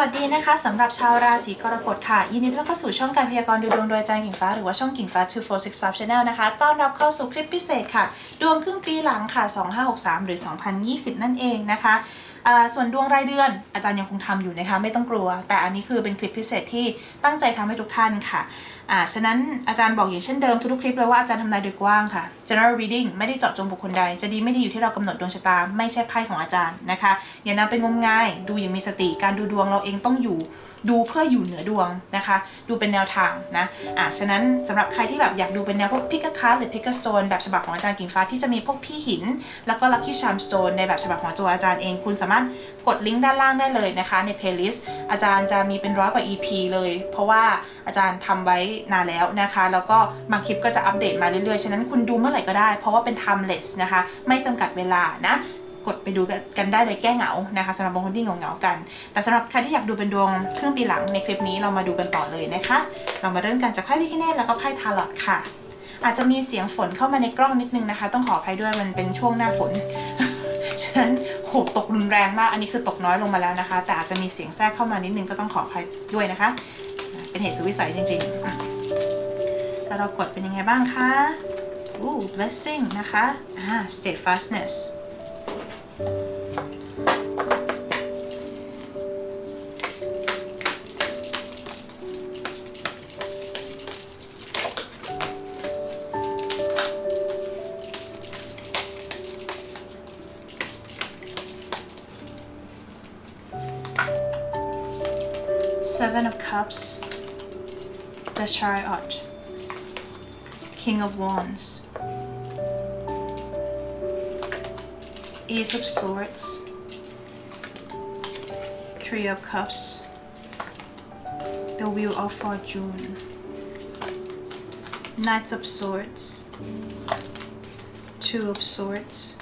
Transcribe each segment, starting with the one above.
สวัสดีนะคะสำหรับชาวราศีกรกฎค่ะ ยินดีต้อนรับเข้าสู่ช่องการพยากรณ์ดูดวงโดยอาจารย์กิ่งฟ้าหรือว่าช่องกิ่งฟ้า 2465 Channel นะคะ ต้อนรับเข้าสู่คลิปพิเศษค่ะ ดวงครึ่งปีหลังค่ะ 2563 หรือ 2020 นั่นเองนะคะส่วนดวงรายเดือนอาจารย์ยังคงทำอยู่นะคะ ไม่ต้องกลัว แต่อันนี้คือเป็นคลิปพิเศษที่ตั้งใจทำให้ทุกท่านค่ะ อ่าฉะนั้นอาจารย์บอกอย่างเช่นเดิมทุกๆคลิปเลยว่าอาจารย์ทำนายโดยกว้างค่ะ general reading ไม่ได้เจาะจงบุคคลใด จะดีไม่ดีอยู่ที่เรากำหนดดวงชะตา ไม่ใช่ไพ่ของอาจารย์นะคะ อย่านำไปงมงาย ดูอย่างมีสติการดูดวงเราเองต้องอยู่ดูเพื่ออยู่เหนือดวงนะคะ ดูเป็นแนวทางนะอ่าฉะนั้นสำหรับใครที่แบบอยากดูเป็นแนวพวกพิกคาหรือพิกสโตนแบบฉบับของอาจารย์กิ่งฟ้าที่จะมีพวกพี่หิน แล้วก็ลัคกี้ชามสโตนในแบบฉบับของตัวอาจารย์เอง คุณสามารถกดลิงก์ด้านล่างได้เลยนะคะ ในเพลย์ลิสต์อาจารย์จะมีเป็นร้อยกว่า EP เลย เพราะว่าอาจารย์ทำไว้นานแล้วนะคะ แล้วก็บางคลิปก็จะอัปเดตมาเรื่อยๆ ฉะนั้นคุณดูเมื่อไหร่ก็ได้ เพราะว่าเป็น timeless นะคะ ไม่จำกัดเวลานะกดไปดูกันได้เลยแก้เหงานะคะสำหรับบางคนที่เหงาเหงาๆกัน แต่สำหรับใครที่อยากดูเป็นดวงครึ่งปีหลังในคลิปนี้เรามาดูกันต่อเลยนะคะ เรามาเริ่มกันจากไพ่พิคเนตแล้วก็ไพ่ทาร์ลอตค่ะ อาจจะมีเสียงฝนเข้ามาในกล้องนิดนึงนะคะ ต้องขออภัยด้วยมันเป็นช่วงหน้าฝนฉะนั้นโหตกรุนแรงมากอันนี้คือตกน้อยลงมาแล้วนะคะ แต่อาจจะมีเสียงแทรกเข้ามานิดนึงก็ต้องขออภัยด้วยนะคะ เป็นเหตุสุวิสัยจริงๆ อืมแล้วเรากดเป็นยังไงบ้างคะอู้ blessing นะคะอ่า steadfastness Seven of Cups, the Chariot, King of Wands, Ace of Swords, Three of Cups, the Wheel of Fortune, Knights of Swords, Two of Swords,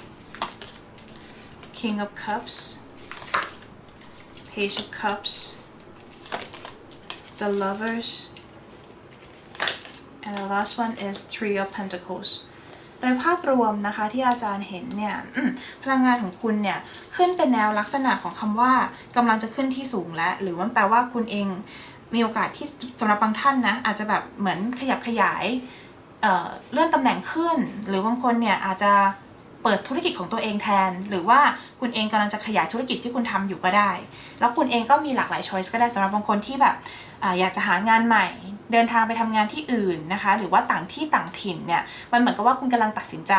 King of Cups, Page of Cups, the lovers and the last one is three of pentacles โดยภาพรวมนะคะที่อาจารย์เห็นเนี่ยพลังงานของคุณเนี่ยขึ้นเป็นแนวลักษณะของคำว่ากำลังจะขึ้นที่สูงแล้ว หรือว่าแปลว่าคุณเองมีโอกาสที่สำหรับบางท่านนะอาจจะแบบเหมือนขยับขยายเเลื่อนตำแหน่งขึ้น หรือบางคนเนี่ยอาจจะเปิดธุรกิจของตัวเองแทน หรือว่าคุณเองกำลังจะขยายธุรกิจที่คุณทำอยู่ก็ได้ แล้วคุณเองก็มีหลากหลายช้อยส์ก็ได้สำหรับบางคนที่แบบออยากจะหางานใหม่ เดินทางไปทำงานที่อื่นนะคะ หรือว่าต่างที่ต่างถิ่นเนี่ยมันเหมือนกับว่าคุณกำลังตัดสินใจ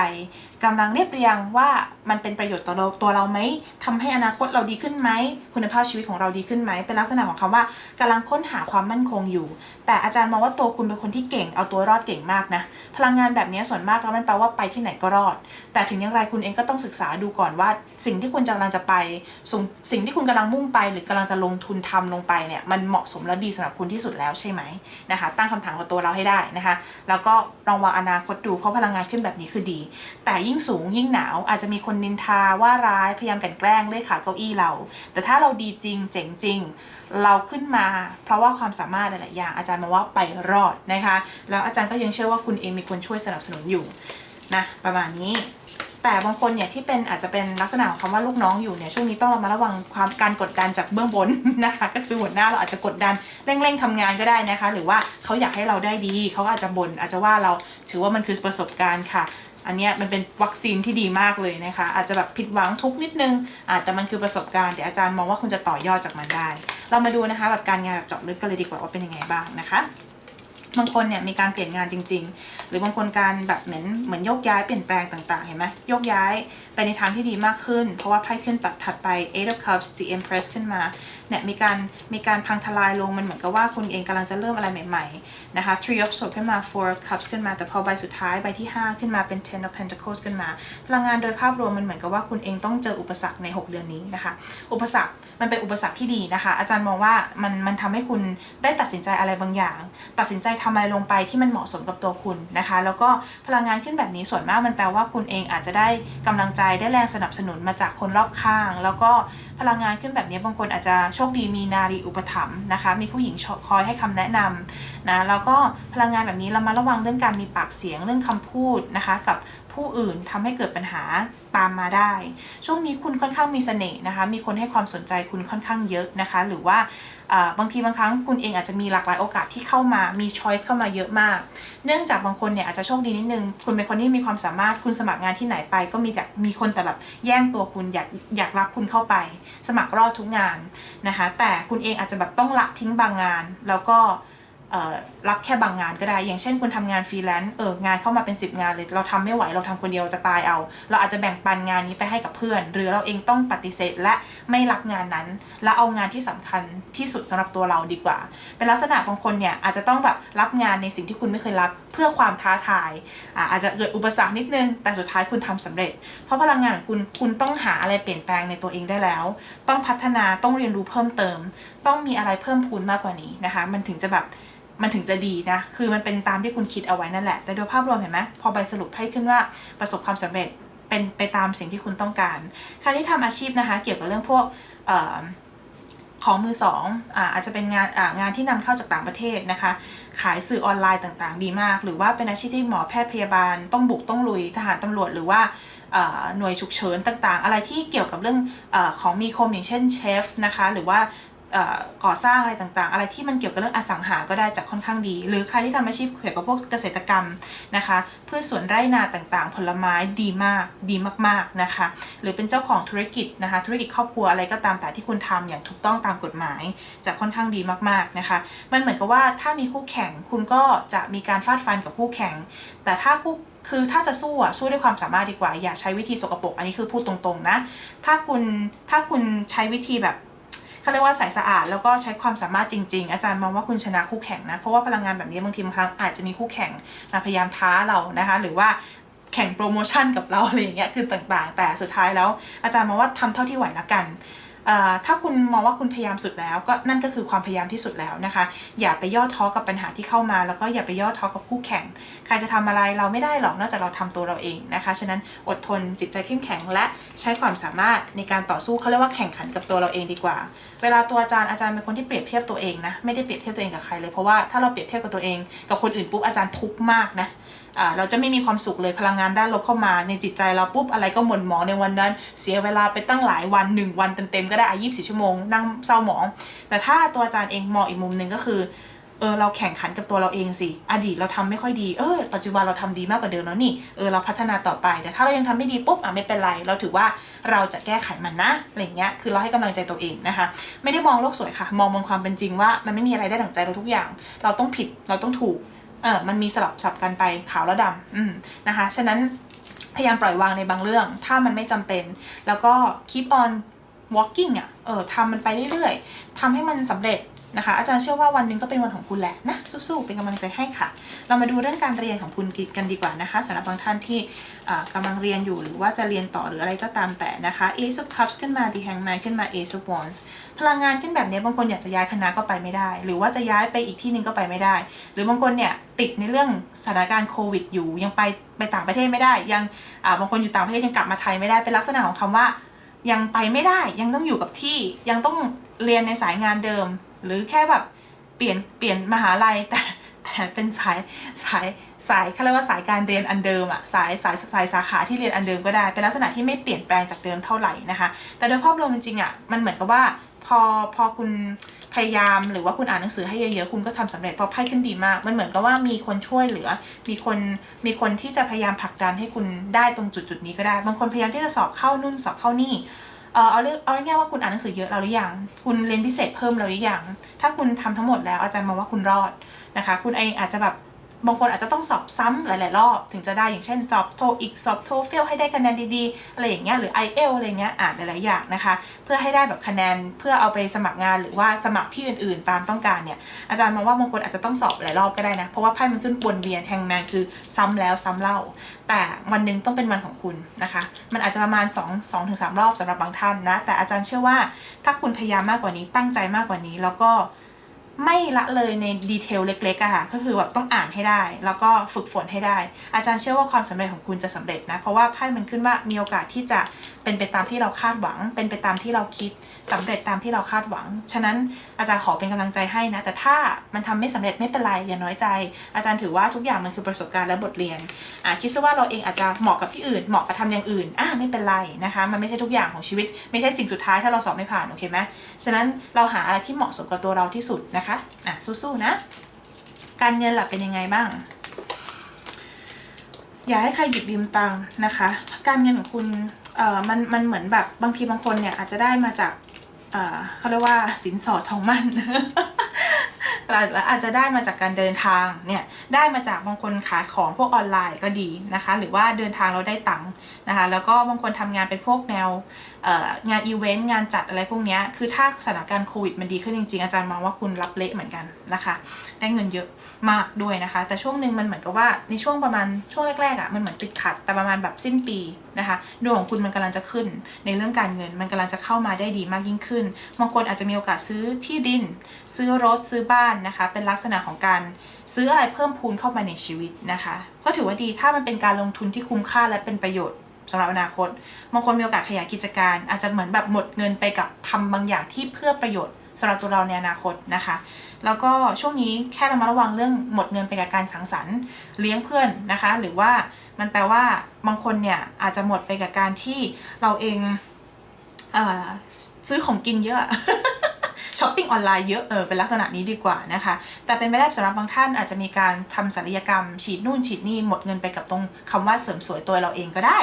กำลังเรียบเรียงว่ามันเป็นประโยชน์ต่อเราตัวเราไหมทำให้อนาคตเราดีขึ้นไหม คุณภาพชีวิตของเราดีขึ้นไหม เป็นลักษณะของคำว่ากำลังค้นหาความมั่นคงอยู่ แต่อาจารย์มองว่าตัวคุณเป็นคนที่เก่ง เอาตัวรอดเก่งมากนะ พลังงานแบบนี้ส่วนมากแล้วมันแปลว่าไปที่ไหนก็รอด แต่ถึงอย่างไรคุณเองก็ต้องศึกษาดูก่อนว่า สิ่งที่คุณกำลังจะไป สิ่งสิ่งที่คุณกำลังมุ่งไป หรือกำลังจะลงทุนทำลงไปเนี่ย มันเหมาะสมและดีสำหรับคุณที่สุดแล้วใช่ไหมนะคะ ตั้งคำถามกับตัวเราให้ได้นะคะ แล้วก็ลองวางอนาคตดู เพราะพลังงานขึ้นแบบนี้คือดี แต่ยิ่งสูงยิ่งหนาว อาจจะมีคนนินทาว่าร้ายพยายามกันแกล้งเลื่อยขาเก้าอี้เรา แต่ถ้าเราดีจริงเจ๋งจริง เราขึ้นมา เพราะว่าความสามารถหลายๆอย่างอาจารย์มองว่าไปรอดนะคะ แล้วอาจารย์ก็ยังเชื่อว่าคุณเองมีคนช่วยสนับสนุนอยู่นะประมาณนี้แต่บางคนเนี่ยที่เป็นอาจจะเป็นลักษณะของคำว่าลูกน้องอยู่เนี่ยช่วงนี้ต้องระมัดระวังความการกดดันจากเบื้องบนนะคะ ก็คือหัวหน้าเราอาจจะกดดันเร่งๆทำงานก็ได้นะคะ หรือว่าเขาอยากให้เราได้ดีเขาอาจจะบน่นอาจจะว่าเราถือว่ามันคือประสบการณ์ค่ะ อันนี้มันเป็นวัคซีนที่ดีมากเลยนะคะ อาจจะแบบผิดหวังทุกนิดนึงอ่าแต่มันคือประสบการณ์เดี๋ยวอาจารย์มองว่าคุณจะต่อยอดจากมันได้ เรามาดูนะคะแบบการงานแบบเจาะลึกกันเลยดีกว่าว่าเป็นยังไงบ้างนะคะบางคนเนี่ยมีการเปลี่ยนงานจริง ๆ หรือบางคนการแบบเหมือนเหมือนยกย้ายเปลี่ยนแปลงต่างๆ เห็นไหมยกย้ายไปในทางที่ดีมากขึ้น เพราะว่าไพ่ขึ้นตัดถัดไป Eight of Cups The Empress ขึ้นมาเนี่ยมีการมีการพังทลายลงมันเหมือนกับว่าคุณเองกำลังจะเริ่มอะไรใหม่ ๆ นะคะ Three of Swords ขึ้นมา Four of Cups ขึ้นมา แต่พอใบสุดท้ายใบที่ 5 ขึ้นมาเป็น Ten of Pentacles ขึ้นมา พลังงานโดยภาพรวมมันเหมือนกับว่าคุณเองต้องเจออุปสรรคใน 6 เดือนนี้นะคะ อุปสรรคมันเป็นอุปสรรคที่ดีนะคะ อาจารย์มองว่ามันมันทำให้คุณได้ตัดสินใจอะไรบางอย่าง ตัดสินใจทำอะไรลงไปที่มันเหมาะสมกับตัวคุณนะคะ แล้วก็พลังงานขึ้นแบบนี้ส่วนมากมันแปลว่าคุณเองอาจจะได้กำลังใจได้แรงสนับสนุนมาจากคนรอบข้าง แล้วก็พลังงานขึ้นแบบนี้บางคนอาจจะโชคดีมีนารีอุปถัมภ์นะคะ มีผู้หญิงคอยให้คำแนะนำนะแล้วกพลังงานแบบนี้เรามาระวังเรื่องการมีปากเสียงเรื่องคำพูดนะคะ กับผู้อื่นทำให้เกิดปัญหาตามมาได้ ช่วงนี้คุณค่อนข้างมีเสน่ห์นะคะ มีคนให้ความสนใจคุณค่อนข้างเยอะนะคะ หรือว่าบางทีบางครั้งคุณเองอาจจะมีหลากหลายโอกาสที่เข้ามา มีช้อยส์เข้ามาเยอะมาก เนื่องจากบางคนเนี่ยอาจจะโชคดีนิดนึง คุณเป็นคนที่มีความสามารถ คุณสมัครงานที่ไหนไป ก็มีแต่มีคนแต่แบบแย่งตัวคุณอยากอยากรับคุณเข้าไป สมัครรอดทุกงานนะคะ แต่คุณเองอาจจะแบบต้องละทิ้งบางงาน แล้วก็ รับแค่บางงานก็ได้ อย่างเช่นคุณทำงานฟรีแลนซ์เอองานเข้ามาเป็น 10 งานเลย เราทำไม่ไหวเราทำคนเดียวจะตายเอา เราอาจจะแบ่งปันงานนี้ไปให้กับเพื่อน หรือเราเองต้องปฏิเสธและไม่รับงานนั้น แล้วเอางานที่สำคัญที่สุดสำหรับตัวเราดีกว่า เป็นลักษณะบางคนเนี่ยอาจจะต้องแบบรับงานในสิ่งที่คุณไม่เคยรับเพื่อความท้าทายอ่าอาจจะเกิดอุปสรรคนิดนึง แต่สุดท้ายคุณทำสำเร็จ เพราะพลังงานของคุณคุณต้องหาอะไรเปลี่ยนแปลงในตัวเองได้แล้ว ต้องพัฒนาต้องเรียนรู้เพิ่มเติม ต้องมีอะไรเพิ่มพูนมากกว่านี้นะคะ มันถึงจะแบบ มันถึงจะดีนะ คือมันเป็นตามที่คุณคิดเอาไว้นั่นแหละ แต่โดยภาพรวมเห็นไหมพอใบสรุปให้ขึ้นว่าประสบความสำเร็จเป็นไปตามสิ่งที่คุณต้องการ ใครที่ทำอาชีพนะคะ เกี่ยวกับเรื่องพวกออของมือสองอ่าอาจจะเป็นงานอ่างานที่นำเข้าจากต่างประเทศนะคะ ขายสื่อออนไลน์ต่างๆ ดีมาก หรือว่าเป็นอาชีพที่หมอแพทย์พยาบาล ต้องบุกต้องลุยทหารตำรวจหรือว่าอ่อหน่วยฉุกเฉินต่างๆ อะไรที่เกี่ยวกับเรื่องอของมีคมอย่างเช่นเชฟนะคะ หรือว่า ก่อสร้างอะไรต่างๆ อะไรที่มันเกี่ยวกับเรื่องอสังหาก็ได้จากค่อนข้างดี หรือใครที่ทำอาชีพเกี่ยวกับพวกเกษตรกรรมนะคะพืชสวนไร่นาต่างๆ ผลไม้ดีมากดีมากๆนะคะหรือเป็นเจ้าของธุรกิจนะคะธุรกิจครอบครัวอะไรก็ตามแต่ที่คุณทำอย่างถูกต้องตามกฎหมายจะค่อนข้างดีมากๆนะคะมันเหมือนกับว่าถ้ามีคู่แข่งคุณก็จะมีการฟาดฟันกับคู่แข่ง แต่ถ้าคู่คือถ้าจะสู้อะสู้ด้วยความสามารถดีกว่า อย่าใช้วิธีสกปรกอันนี้คือพูดตรงๆนะ ถ้าคุณถ้าคุณใช้วิธีแบบ เขาเรียกว่าใสสะอาดแล้วก็ใช้ความสามารถจริง ๆ อาจารย์มองว่าคุณชนะคู่แข่งนะ เพราะว่าพลังงานแบบนี้บางทีบางครั้งอาจจะมีคู่แข่งมาพยายามท้าเรานะคะ หรือว่าแข่งโปรโมชั่นกับเราอะไรอย่างเงี้ยคือต่างๆ แต่สุดท้ายแล้วอาจารย์มองว่าทำเท่าที่ไหวละกัน ถ้าคุณมองว่าคุณพยายามสุดแล้ว ก็นั่นก็คือความพยายามที่สุดแล้วนะคะ อย่าไปย่อท้อกับปัญหาที่เข้ามา แล้วก็อย่าไปย่อท้อกับคู่แข่ง ใครจะทำอะไรเราไม่ได้หรอกนอกจากเราทำตัวเราเองนะคะ ฉะนั้นอดทนจิตใจเข้มแข็งและใช้ความสามารถในการต่อสู้เขาเรียกว่าแข่งขันกับตัวเราเองดีกว่า เวลาตัวอาจารย์อาจารย์เป็นคนที่เปรียบเทียบตัวเองนะไม่ได้เปรียบเทียบตัวเองกับใครเลยเพราะว่าถ้าเราเปรียบเทียบกับตัวเองกับคนอื่นปุ๊บอาจารย์ทุกข์มากนะ เราจะไม่มีความสุขเลยพลังงานด้านลบเข้ามาในจิตใจเราปุ๊บอะไรก็หม่นหมองในวันนั้น เสียเวลาไปตั้งหลายวันหนึ่งวันเต็มๆก็ได้อายี่สิบชั่วโมงนั่งเศร้าหมอง แต่ถ้าตัวอาจารย์เองมองอีกมุมหนึ่งก็คือเออเราแข่งขันกับตัวเราเองสิ อดีตเราทำไม่ค่อยดีเออปัจจุบันเราทำดีมากกว่าเดิมแล้วนี่เออเราพัฒนาต่อไป แต่ถ้าเรายังทำไม่ดีปุ๊บอะไม่เป็นไร เราถือว่าเราจะแก้ไขมันนะอะไรเงี้ยคือเราให้กำลังใจตัวเองนะคะ ไม่ได้มองโลกสวยค่ะ มองบนความเป็นจริงว่ามันไม่มีอะไรได้ดั่งใจเราทุกอย่าง เราต้องผิดเราต้องถูก เออมันมีสลับสับกันไปขาวและดำอืมนะคะ ฉะนั้นพยายามปล่อยวางในบางเรื่อง ถ้ามันไม่จำเป็น แล้วก็ keep on walking อะเออทำมันไปเรื่อยๆทำให้มันสำเร็จ นะคะ อาจารย์เชื่อว่าวันหนึ่งก็เป็นวันของคุณแหละนะสู้ๆเป็นกำลังใจให้ค่ะ เรามาดูเรื่องการเรียนของคุณกันดีกว่านะคะสำหรับบางท่านที่อ่ากำลังเรียนอยู่หรือว่าจะเรียนต่อหรืออะไรก็ตามแต่นะคะ Ace of Cups ขึ้นมา The Hangman ขึ้นมา Ace of Wands พลังงานขึ้นแบบนี้บางคนอยากจะย้ายคณะก็ไปไม่ได้ หรือว่าจะย้ายไปอีกที่หนึ่งก็ไปไม่ได้ หรือบางคนเนี่ยติดในเรื่องสถานการณ์โควิดอยู่ยังไปไปต่างประเทศไม่ได้ ยังบางคนอยู่ต่างประเทศยังกลับมาไทยไม่ได้เป็นลักษณะของคำว่ายังไปไม่ได้ยังต้องอยู่กับที่ยังต้องเรียนในสายงานเดิม หรือแค่แบบเปลี่ยนเปลี่ยนมหาลัยแต่แต่เป็นสายสายสายเขาเรียกว่าสายการเรียนอันเดิมอะสายสายสายสาขาที่เรียนอันเดิมก็ได้ เป็นลักษณะที่ไม่เปลี่ยนแปลงจากเดิมเท่าไหร่นะคะ แต่โดยภาพรวมจริงๆอะมันเหมือนกับว่าพอพอคุณพยายามหรือว่าคุณอ่านหนังสือให้เยอะๆ คุณก็ทำสำเร็จเพราะไพ่ขึ้นดีมาก มันเหมือนกับว่ามีคนช่วยเหลือ มีคนมีคนที่จะพยายามผลักดันให้คุณได้ตรงจุดจุดนี้ก็ได้ บางคนพยายามที่จะสอบเข้านู่นสอบเข้านี่ เออเอาเรื่องเอาง่ายๆว่าคุณอ่านหนังสือเยอะแล้วหรือยัง คุณเรียนพิเศษเพิ่มแล้วหรือยัง ถ้าคุณทำทั้งหมดแล้วอาจารย์มองว่าคุณรอดนะคะ คุณเองอาจจะแบบ บางคนอาจจะต้องสอบซ้ำหลาย ๆ รอบถึงจะได้อย่างเช่นสอบโทอีกสอบโทเฟลให้ได้คะแนนดีๆอะไรอย่างเงี้ยหรือ i อ l อะไรเงี้ยอ่านหลาย ๆ อย่างนะคะ เพื่อให้ได้แบบคะแนนเพื่อเอาไปสมัครงานหรือว่าสมัครที่อื่น ๆ ตามต้องการเนี่ยอาจารย์มองว่าบางคนอาจจะต้องสอบหลายรอบก็ได้นะ เพราะว่าไพ่มันขึ้นวนเวียนแฮงแมนคือซ้ำแล้วซ้ำเล่า แต่วันหนึ่งต้องเป็นวันของคุณนะคะ มันอาจจะประมาณ2 2ถึง3รอบสำหรับบางท่านนะแต่อาจารย์เชื่อว่าถ้าคุณพยายามมากกว่านี้ตั้งใจมากกว่านี้แล้วก็ ไม่ละเลยในดีเทลเล็กๆอะค่ะ ก็คือแบบต้องอ่านให้ได้ แล้วก็ฝึกฝนให้ได้ อาจารย์เชื่อว่าความสำเร็จของคุณจะสำเร็จนะ เพราะว่าไพ่มันขึ้นว่ามีโอกาสที่จะ เป็นไปตามที่เราคาดหวัง เป็นไปตามที่เราคิดสำเร็จตามที่เราคาดหวัง ฉะนั้นอาจารย์ขอเป็นกำลังใจให้นะ แต่ถ้ามันทำไม่สำเร็จไม่เป็นไรอย่าน้อยใจ อาจารย์ถือว่าทุกอย่างมันคือประสบการณ์และบทเรียนอะคิดซะว่าเราเองอาจจะเหมาะกับที่อื่น เหมาะกับทำอย่างอื่นอะไม่เป็นไรนะคะ มันไม่ใช่ทุกอย่างของชีวิต ไม่ใช่สิ่งสุดท้ายถ้าเราสอบไม่ผ่านโอเคไหมฉะนั้นเราหาอะไรที่เหมาะสมกับตัวเราที่สุดนะคะอะสู้ๆนะ การเงินหลักเป็นยังไงบ้างอย่าให้ใครหยิบยืมตังค์นะคะ การเงินของคุณ เอ่อมันมันเหมือนแบบบางทีบางคนเนี่ยอาจจะได้มาจากเอ่อเขาเรียกว่าสินสอดทองมั่น อาจจะได้มาจากการเดินทางเนี่ยได้มาจากบางคนขายของพวกออนไลน์ก็ดีนะคะ หรือว่าเดินทางเราได้ตังค์นะคะ แล้วก็บางคนทำงานเป็นพวกแนวงานอีเวนต์งานจัดอะไรพวกนี้คือถ้าสถานการณ์โควิดมันดีขึ้นจริงๆ อาจารย์มองว่าคุณรับเละเหมือนกันนะคะ ได้เงินเยอะมากด้วยนะคะ แต่ช่วงหนึ่งมันเหมือนกับว่าในช่วงประมาณช่วงแรกๆอะ่ะมันเหมือนติดขัดแต่ประมาณแบบสิ้นปีนะคะดวงของคุณมันกำลังจะขึ้น ในเรื่องการเงินมันกำลังจะเข้ามาได้ดีมากยิ่งขึ้นบางคนอาจจะมีโอกาสซื้อที่ดิน ซื้อรถซื้อบ้านนะคะ เป็นลักษณะของการซื้ออะไรเพิ่มพูนเข้ามาในชีวิตนะคะ ก็ถือว่าดีถ้ามันเป็นการลงทุนที่คุ้มค่าและเป็นประโยชน์สำหรับอนาคตบางคนมีโอกาสขยายกิจการ อาจจะเหมือนแบบหมดเงินไปกับทำบางอย่างที่เพื่อประโยชน์สำหรับตัวเราในอนาคตนะคะ แล้วก็ช่วงนี้แค่เรามาระวังเรื่องหมดเงินไปกับการสังสรรค์เลี้ยงเพื่อนนะคะ หรือว่ามันแปลว่าบางคนเนี่ยอาจจะหมดไปกับการที่เราเองเอซื้อของกินเยอะ ช้อปปิ้งออนไลน์เยอะเออเป็นลักษณะนี้ดีกว่านะคะ แต่เป็นไปได้สำหรับบางท่านอาจจะมีการทำศัลยกรรม ฉีดนู่นฉีดนี่หมดเงินไปกับตรงคำว่าเสริมสวยตัวเราเองก็ได้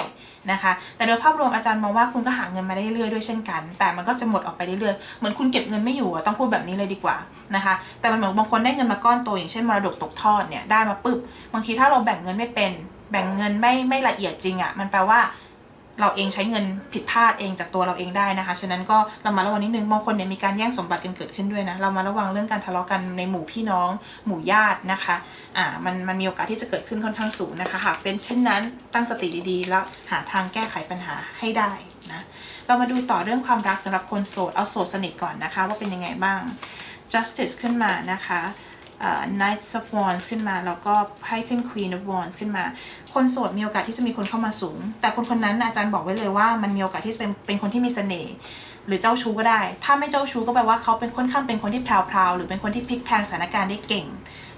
นะคะ แต่โดยภาพรวมอาจารย์มองว่าคุณก็หาเงินมาได้เรื่อยๆด้วยเช่นกัน แต่มันก็จะหมดออกไปเรื่อยๆเหมือนคุณเก็บเงินไม่อยู่อะต้องพูดแบบนี้เลยดีกว่านะคะ แต่มันเหมือนบางคนได้เงินมาก้อนโตอย่างเช่นมรดกตกทอดเนี่ยได้มาปุ๊บบางทีถ้าเราแบ่งเงินไม่เป็น แบ่งเงินไม่ไม่ละเอียดจริงอะมันแปลว่า เราเองใช้เงินผิดพลาดเองจากตัวเราเองได้นะคะ ฉะนั้นก็เรามาระวังนิดนึง บางคนเนี่ยมีการแย่งสมบัติกันเกิดขึ้นด้วยนะ เรามาระวังเรื่องการทะเลาะกันในหมู่พี่น้อง หมู่ญาตินะคะ อ่า มัน มันมีโอกาสที่จะเกิดขึ้นค่อนข้างสูงนะคะ หากเป็นเช่นนั้น ตั้งสติดีๆ แล้วหาทางแก้ไขปัญหาให้ได้นะ เรามาดูต่อเรื่องความรักสำหรับคนโสด เอาโสดสนิทก่อนนะคะ ว่าเป็นยังไงบ้าง justice ขึ้นมานะคะ Knight of Wands ขึ้นมา แล้วก็ไพ่ขึ้น Queen of Wands ขึ้นมา คนโสดมีโอกาสที่จะมีคนเข้ามาสูง แต่คนคนนั้นอาจารย์บอกไว้เลยว่ามันมีโอกาสที่จะเป็นเป็นคนที่มีเสน่ห์หรือเจ้าชู้ก็ได้ ถ้าไม่เจ้าชู้ก็แปลว่าเขาเป็นค่อนข้างเป็นคนที่แพรวๆหรือเป็นคนที่พลิกแพลงสถานการณ์ได้เก่ง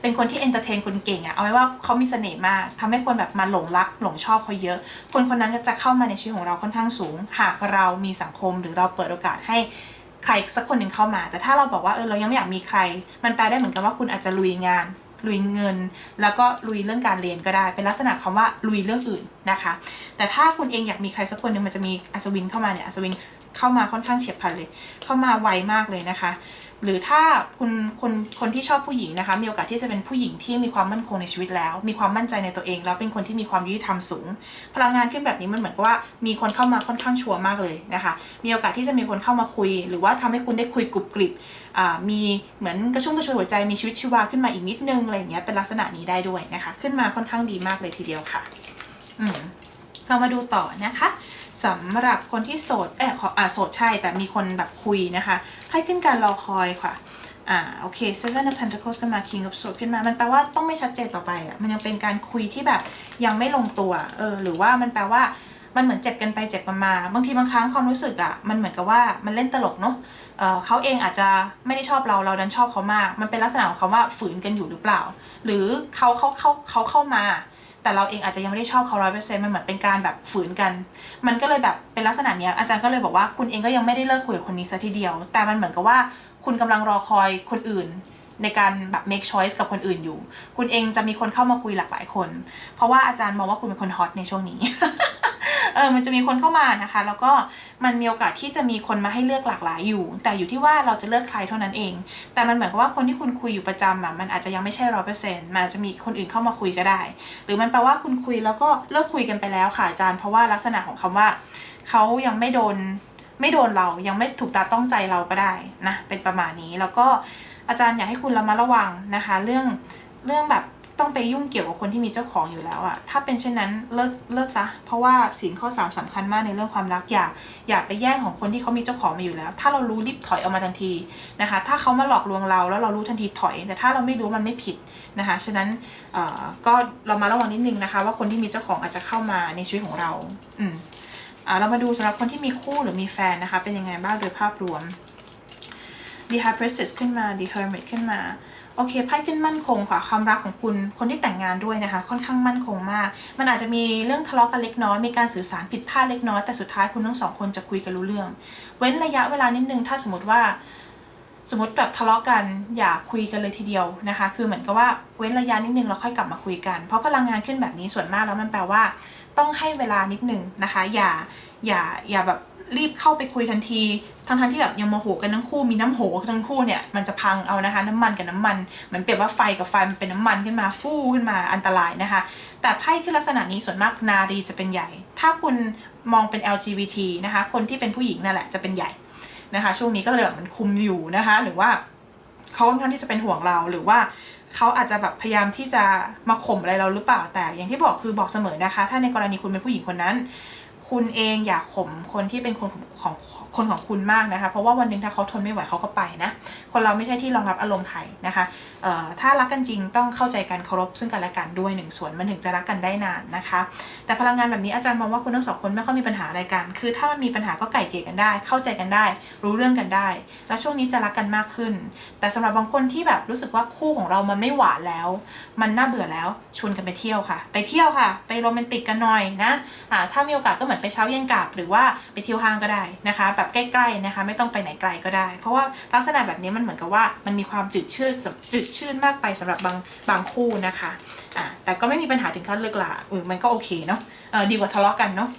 เป็นคนที่เอนเตอร์เทนคนเก่งอะเอาไว้ว่าเขามีเสน่ห์มากทำให้คนแบบมาหลงรักหลงชอบเขาเยอะ คนคนนั้นก็จะเข้ามาในชีวิตของเราค่อนข้างสูง หากเรามีสังคมหรือเราเปิดโอกาสให้ ใครสักคนหนึ่งเข้ามา แต่ถ้าเราบอกว่าเออเรายังไม่อยากมีใคร มันแปลได้เหมือนกันว่าคุณอาจจะลุยงาน ลุยเงิน แล้วก็ลุยเรื่องการเรียนก็ได้ เป็นลักษณะคำว่าลุยเรื่องอื่นนะคะ แต่ถ้าคุณเองอยากมีใครสักคนหนึ่งมันจะมีอัศวินเข้ามาเนี่ยอัศวิน เข้ามาค่อนข้างเฉียบพลันเลย เข้ามาไวมากเลยนะคะ หรือถ้าคุณคนคนที่ชอบผู้หญิงนะคะ มีโอกาสที่จะเป็นผู้หญิงที่มีความมั่นคงในชีวิตแล้ว มีความมั่นใจในตัวเอง แล้วเป็นคนที่มีความยุติธรรมสูง พลังงานขึ้นแบบนี้มันเหมือนกับว่ามีคนเข้ามาค่อนข้างชัวร์มากเลยนะคะ มีโอกาสที่จะมีคนเข้ามาคุย หรือว่าทำให้คุณได้คุยกรุบกริบมีเหมือนกระชุ่มกระชวยหัวใจมีชีวิตชีวาขึ้นมาอีกนิดนึงอะไรอย่างเงี้ยเป็นลักษณะนี้ได้ด้วยนะคะ ขึ้นมาค่อนข้างดีมากเลยทีเดียวค่ะ อืมเรามาดูต่อนะคะ สำหรับคนที่โสดเออขออ่าโสดใช่แต่มีคนแบบคุยนะคะให้ขึ้นการรอคอยค่ะอ่าโอเค Seven of Pentacles ขึ้นมา King of Swords ขึ้นมา มันแปลว่าต้องไม่ชัดเจนต่อไปอะมันยังเป็นการคุยที่แบบยังไม่ลงตัวเออหรือว่ามันแปลว่ามันเหมือนเจ็บกันไปเจ็บกันมา บางทีบางครั้งความรู้สึกอะมันเหมือนกับว่ามันเล่นตลกเนาะเออเขาเองอาจจะไม่ได้ชอบเราเราดันชอบเขามาก มันเป็นลักษณะของคำว่าฝืนกันอยู่หรือเปล่า หรือเขาเขาเขาเขาเข้ามา แต่เราเองอาจจะยังไม่ได้ชอบเขาร้อยเปอร์เซ็นต์มันเหมือนเป็นการแบบฝืนกัน มันก็เลยแบบเป็นลักษณะเนี้ยอาจารย์ก็เลยบอกว่าคุณเองก็ยังไม่ได้เลิกคุยกับคนนี้ซะทีเดียว แต่มันเหมือนกับว่าคุณกำลังรอคอยคนอื่นในการแบบ make choice กับคนอื่นอยู่ คุณเองจะมีคนเข้ามาคุยหลากหลายคน เพราะว่าอาจารย์มองว่าคุณเป็นคนฮอตในช่วงนี้ เออมันจะมีคนเข้ามานะคะ แล้วก็มันมีโอกาสที่จะมีคนมาให้เลือกหลากหลายอยู่ แต่อยู่ที่ว่าเราจะเลือกใครเท่านั้นเอง แต่มันเหมือนกับว่าคนที่คุณคุยอยู่ประจำอะมันอาจจะยังไม่ใช่ร้อยเปอร์เซ็นต์มันอาจจะมีคนอื่นเข้ามาคุยก็ได้ หรือมันแปลว่าคุณคุยแล้วก็เลิกคุยกันไปแล้วค่ะอาจารย์เพราะว่าลักษณะของคำว่าเขายังไม่โดนไม่โดนเรายังไม่ถูกตาต้องใจเราก็ได้นะเป็นประมาณนี้แล้วก็อาจารย์อยากให้คุณระมัดระวังนะคะ เรื่องเรื่องแบบ ต้องไปยุ่งเกี่ยวกับคนที่มีเจ้าของอยู่แล้วอะถ้าเป็นเช่นนั้นเลิกเลิกซะ เพราะว่าศีลข้อสามสำคัญมากในเรื่องความรักอย่าอย่าไปแย่งของคนที่เขามีเจ้าของมาอยู่แล้ว ถ้าเรารู้รีบถอยออกมาทันทีนะคะ ถ้าเขามาหลอกลวงเราแล้วเรารู้ทันทีถอย แต่ถ้าเราไม่รู้มันไม่ผิดนะคะ ฉะนั้นเอ่อก็เรามาระวังนิดนึงนะคะ ว่าคนที่มีเจ้าของอาจจะเข้ามาในชีวิตของเรา อืมอ่าเรามาดูสำหรับคนที่มีคู่หรือมีแฟนนะคะ เป็นยังไงบ้างโดยภาพรวม The High Priestess ขึ้นมา The Hermit ขึ้นมา โอเคไพ่ขึ้นมั่นคงค่ะความรักของคุณคนที่แต่งงานด้วยนะคะ ค่อนข้างมั่นคงมาก มันอาจจะมีเรื่องทะเลาะกันเล็กน้อยมีการสื่อสารผิดพลาดเล็กน้อยแต่สุดท้ายคุณทั้งสองคนจะคุยกันรู้เรื่อง เว้นระยะเวลานิดนึงถ้าสมมติว่า สมมติแบบทะเลาะกันอย่าคุยกันเลยทีเดียวนะคะ คือเหมือนกับว่าเว้นระยะนิดนึงแล้วค่อยกลับมาคุยกัน เพราะพลังงานขึ้นแบบนี้ส่วนมากแล้วมันแปลว่า ต้องให้เวลานิดนึงนะคะ อย่าอย่าอย่าแบบ รีบเข้าไปคุยทันที ทั้งทั้งที่แบบยังโมโหกันทั้งคู่มีน้ำโหทั้งคู่เนี่ยมันจะพังเอานะคะ น้ำมันกับน้ำมันเหมือนเปรียบว่าไฟกับไฟมันเป็นน้ำมันขึ้นมาฟู่ขึ้นมาอันตรายนะคะ แต่ไพ่ขึ้นลักษณะนี้ส่วนมากนารีจะเป็นใหญ่ ถ้าคุณมองเป็น LGBT นะคะ คนที่เป็นผู้หญิงนั่นแหละจะเป็นใหญ่นะคะ ช่วงนี้ก็เลยแบบมันคุมอยู่นะคะ หรือว่าเขาค่อนข้างที่จะเป็นห่วงเราหรือว่าเขาอาจจะแบบพยายามที่จะมาข่มอะไรเราหรือเปล่าแต่ อย่างที่บอกคือบอกเสมอนะคะ ถ้าในกรณีคุณเป็นผู้หญิงคนนั้น คุณเองอย่าข่มคนที่เป็นคนของของ คนของคุณมากนะคะ เพราะว่าวันหนึ่งถ้าเขาทนไม่ไหวเขาก็ไปนะ คนเราไม่ใช่ที่รองรับอารมณ์ใครนะคะถ้ารักกันจริงต้องเข้าใจกันเคารพซึ่งกันและกันด้วยหนึ่งส่วนมันถึงจะรักกันได้นานนะคะ แต่พลังงานแบบนี้อาจารย์มองว่าคุณทั้งสองคนไม่ค่อยมีปัญหาอะไรกัน คือถ้ามันมีปัญหาก็ไก่เกลี่ยกันได้ เข้าใจกันได้ รู้เรื่องกันได้ แล้วช่วงนี้จะรักกันมากขึ้น แต่สำหรับบางคนที่แบบรู้สึกว่าคู่ของเรามันไม่หวานแล้ว มันน่าเบื่อแล้วชวนกันไปเที่ยวค่ะ ไปเที่ยวค่ะ ไปโรแมนติกกันหน่อยนะอ่าถ้ามีโอกาสก็เหมือนไปเช้าเย็นกลับหรือว่าไปเที่ยวห้างก็ได้นะคะแบบใกล้ๆนะคะ ไม่ต้องไปไหนไกลก็ได้ เพราะว่าลักษณะแบบนี้มันเหมือนกับว่ามันมีความจืดชืดจืดชืดมากไปสำหรับบางบางคู่นะคะอ่าแต่ก็ไม่มีปัญหาถึงขั้นเลิกลาเออมันก็โอเคเนาะเออดีกว่าทะเลาะกันเนาะ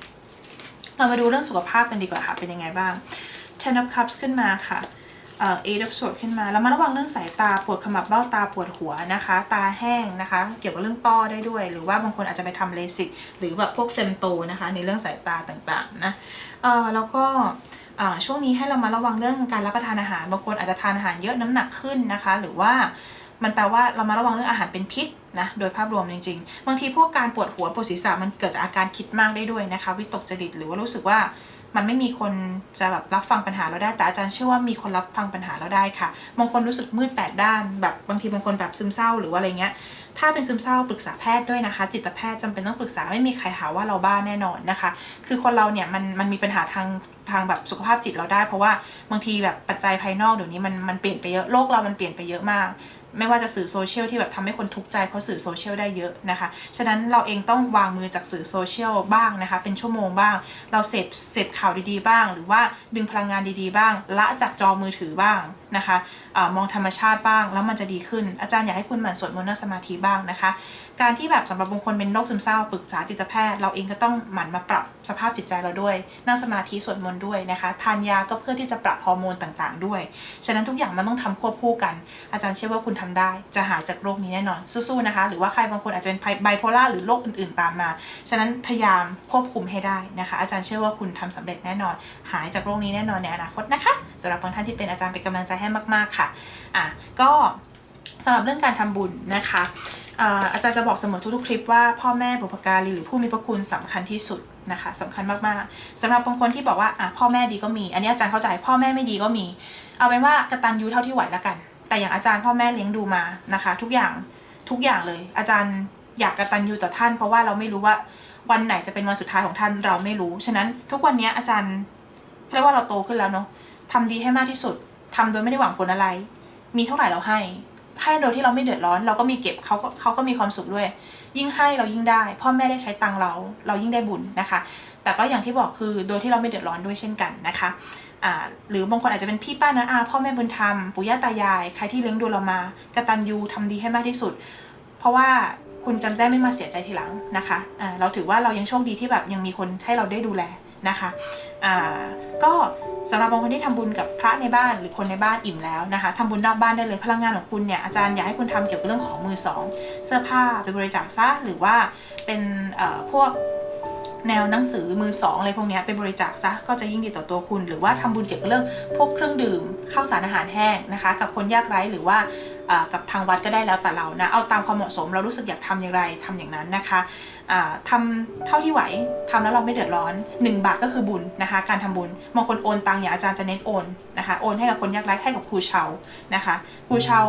เรามาดูเรื่องสุขภาพกันดีกว่าค่ะเป็นยังไงบ้าง Ten of Cups ขึ้นมาค่ะเอ่อ Eight of Swords ขึ้นมาแล้วมาระวังเรื่องสายตาปวดขมับเบ้าตาปวดหัวนะคะ ตาแห้งนะคะ เกี่ยวกับเรื่องต้อได้ด้วย หรือว่าบางคนอาจจะไปทำเลสิกหรือแบบพวกเฟมโตนะคะ ในเรื่องสายตาต่างๆนะเออแล้วก็ ช่วงนี้ให้เรามาระวังเรื่องการรับประทานอาหารบางคนอาจจะทานอาหารเยอะน้ำหนักขึ้นนะคะ หรือว่ามันแปลว่าเรามาระวังเรื่องอาหารเป็นพิษนะโดยภาพรวมจริง ๆ บางทีพวกการปวดหัวปวดศีรษะมันเกิดจากอาการคิดมากได้ด้วยนะคะ วิตกจริตหรือว่ารู้สึกว่า มันไม่มีคนจะแบบรับฟังปัญหาเราได้แต่อาจารย์เชื่อว่ามีคนรับฟังปัญหาเราได้ค่ะบางคนรู้สึกมืดแปดด้าน แบบบางทีบางคนแบบซึมเศร้าหรือว่าอะไรเงี้ยถ้าเป็นซึมเศร้าปรึกษาแพทย์ด้วยนะคะ จิตแพทย์จำเป็นต้องปรึกษาไม่มีใครหาว่าเราบ้าแน่นอนนะคะ คือคนเราเนี่ยมันมันมีปัญหาทางทางแบบสุขภาพจิตเราได้ เพราะว่าบางทีแบบปัจจัยภายนอกเดี๋ยวนี้มันมันเปลี่ยนไปเยอะโลกเรามันเปลี่ยนไปเยอะมาก ไม่ว่าจะสื่อโซเชียลที่แบบทำให้คนทุกข์ใจเพราะสื่อโซเชียลได้เยอะนะคะ ฉะนั้นเราเองต้องวางมือจากสื่อโซเชียลบ้างนะคะ เป็นชั่วโมงบ้าง เราเสพเสพข่าวดีๆบ้าง หรือว่าดึงพลังงานดีๆบ้าง ละจากจอมือถือบ้างนะคะอามองธรรมชาติบ้างแล้วมันจะดีขึ้น อาจารย์อยากให้คุณหมั่นสวดมนต์นั่งสมาธิบ้างนะคะ การที่แบบสำหรับบางคนเป็นโรคซึมเศร้าปรึกษาจิตแพทย์เราเองก็ต้องหมั่นมาปรับสภาพจิตใจเราด้วย นั่งสมาธิสวดมนต์ด้วยนะคะ ทานยาก็เพื่อที่จะปรับฮอร์โมนต่างๆ ด้วย ฉะนั้นทุกอย่างมันต้องทำควบคู่กัน อาจารย์เชื่อว่าคุณทำได้ จะหายจากโรคนี้แน่นอนสู้ๆนะคะ หรือว่าใครบางคนอาจจะเป็นไบโพล่าหรือโรคอื่นๆตามมา ฉะนั้นพยายามควบคุมให้ได้นะคะ อาจารย์เชื่อว่าคุณทำสำเร็จแน่นอน หายจากโรคนี้แน่นอนในอนาคตนะคะสำหรับบางท่านที่เป็นอาจารย์เป็นกำลังใจให้มาก ๆค่ะอะก็สำหรับเรื่องการทำบุญนะคะอ่ออาจารย์จะบอกเสมอทุกๆคลิปว่าพ่อแม่บุพการีหรือผู้มีพระคุณสำคัญที่สุดนะคะสำคัญมากๆสำหรับบางคนที่บอกว่าอะพ่อแม่ดีก็มี อันนี้อาจารย์เข้าใจพ่อแม่ไม่ดีก็มี เอาเป็นว่ากระตัญญูเท่าที่ไหวแล้วกัน แต่อย่างอาจารย์พ่อแม่เลี้ยงดูมานะคะ ทุกอย่างทุกอย่างเลย อาจารย์อยากกระตัญญูต่อท่าน เพราะว่าเราไม่รู้ว่าวันไหนจะเป็นวันสุดท้ายของท่านเราไม่รู้ฉะนั้นทุกวันนี้อาจารย์เรียกว่าเราโตขึ้นแล้วเนาะทำดีให้มากที่สุด ทำโดยไม่ได้หวังผลอะไร มีเท่าไหร่เราให้ ให้โดยที่เราไม่เดือดร้อน เราก็มีเก็บเขาก็เขาก็มีความสุขด้วย ยิ่งให้เรายิ่งได้ พ่อแม่ได้ใช้ตังเรา เรายิ่งได้บุญนะคะ แต่ก็อย่างที่บอกคือโดยที่เราไม่เดือดร้อนด้วยเช่นกันนะคะหรือบางคนอาจจะเป็นพี่ป้านะอาพ่อแม่บุญธรรมปู่ย่าตายาย ใครที่เลี้ยงดูเรามากระตัญญูทำดีให้มากที่สุด เพราะว่าคุณจำได้ไม่มาเสียใจทีหลังนะคะอ่าเราถือว่าเรายังโชคดีที่แบบยังมีคนให้เราได้ดูแล นะคะอ่าก็สำหรับบางคนที่ทำบุญกับพระในบ้านหรือคนในบ้านอิ่มแล้วนะคะทำบุญนอกบ้านได้เลยพลังงานของคุณเนี่ยอาจารย์อยากให้คุณทำเกี่ยวกับเรื่องของมือสองเสื้อผ้าไปบริจาคซะหรือว่าเป็นพวก แนวหนังสือมือสองอะไรพวกนี้ไปบริจาคซะก็จะยิ่งดีต่อตัวคุณ หรือว่าทำบุญเกี่ยวกับเรื่องพวกเครื่องดื่มข้าวสารอาหารแห้งนะคะ กับคนยากไร้หรือว่ากับทางวัดก็ได้แล้วแต่เรานะเอาตามความเหมาะสมเรารู้สึกอยากทำอย่างไรทำอย่างนั้นนะคะอ่าทำเท่าที่ไหวทำแล้วเราไม่เดือดร้อน 1 บาทก็คือบุญนะคะ การทำบุญบางคนโอนตังอย่างอาจารย์จะเน้นโอนนะคะโอนให้กับคนยากไร้ให้กับครูเชานะคะครูเชา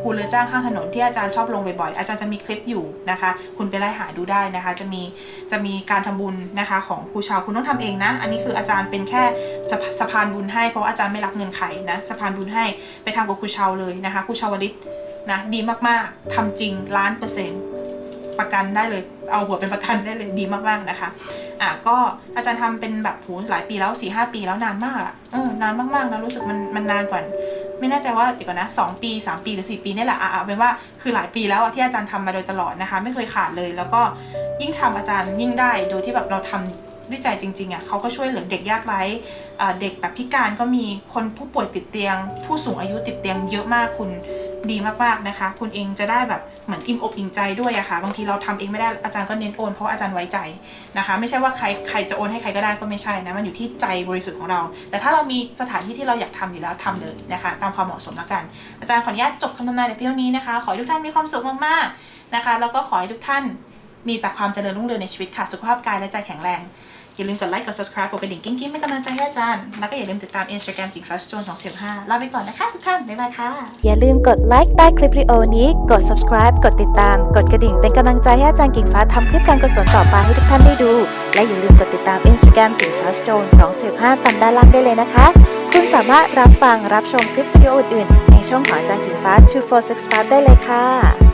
ครูเรือจ้างข้างถนนที่อาจารย์ชอบลงบ่อยๆอาจารย์จะมีคลิปอยู่นะคะ คุณไปไล่หาดูได้นะคะ จะมีจะมีการทำบุญนะคะของครูชาวคุณต้องทำเองนะ อันนี้คืออาจารย์เป็นแค่สะพานบุญให้ เพราะอาจารย์ไม่รับเงินใครนะสะพานบุญให้ไปทำกับครูชาวเลยนะคะครูชาวลิตนะดีมากๆทำจริงล้านเปอร์เซ็นต์ประกันได้เลยเอาหัวเป็นประกันได้เลยดีมากๆนะคะอะก็อาจารย์ทำเป็นแบบโหหลายปีแล้วสี่ห้าปีแล้วนานมากอะเออนานมากๆนะรู้สึกมันมันนานกว่าไม่แน่ใจว่าเดี๋ยวก่อนนะสองปีสามปีหรือสี่ปีนี่แหละอะเอาเป็นว่าคือหลายปีแล้วที่อาจารย์ทำมาโดยตลอดนะคะ ไม่เคยขาดเลยแล้วก็ ยิ่งทำอาจารย์ยิ่งได้โดยที่แบบเราทำด้วยใจจริงๆอะเขาก็ช่วยเหลือเด็กยากไร้เด็กแบบพิการก็มีคนผู้ป่วยติดเตียง ผู้สูงอายุติดเตียงเยอะมากคุณดีมากๆนะคะ คุณเองจะได้แบบเหมือนอิ่มอกอิ่มใจด้วยอะค่ะบางทีเราทำเองไม่ได้อาจารย์ก็เน้นโอนเพราะอาจารย์ไว้ใจนะคะ ไม่ใช่ว่าใครใครจะโอนให้ใครก็ได้ก็ไม่ใช่นะมันอยู่ที่ใจบริสุทธิ์ของเรา แต่ถ้าเรามีสถานที่ที่เราอยากทำอยู่แล้วทำเลยนะคะ ตามความเหมาะสมแล้วกัน อาจารย์ขออนุญาตจบคำทำนายแต่เพียงนี้นะคะ ขอให้ทุกท่านมีความสุขมากๆนะคะ แล้วก็ขอให้ทุกท่าน มีแต่ความเจริญรุ่งเรืองในชีวิตค่ะ สุขภาพกายและใจแข็งแรง อย่าลืมกดไลค์กด subscribe กดกระดิ่งกิ้งกิ้งเป็นกำลังใจให้อาจารย์ แล้วก็อย่าลืมติดตาม Instagram กิ่ง Fast Stone 245ลาไปก่อนนะคะทุกท่านบ๊ายบายค่ะ อย่าลืมกดไลค์ใต้คลิปวิดีโอนี้ กด subscribe กดติดตาม กดกระดิ่งเป็นกำลังใจให้อาจารย์กิ่งฟ้าทำคลิปการกุศลต่อไปให้ทุกท่านได้ดู และอย่าลืมกดติดตาม Instagram กิ่งฟ้า Stone 245ตามด้านล่างได้เลยนะคะ คุณสามารถรับฟังรับชมคลิปวิดีโออื่นๆในช่องของอาจารย์กิ่งฟ้า 2465 ได้เลยค่ะ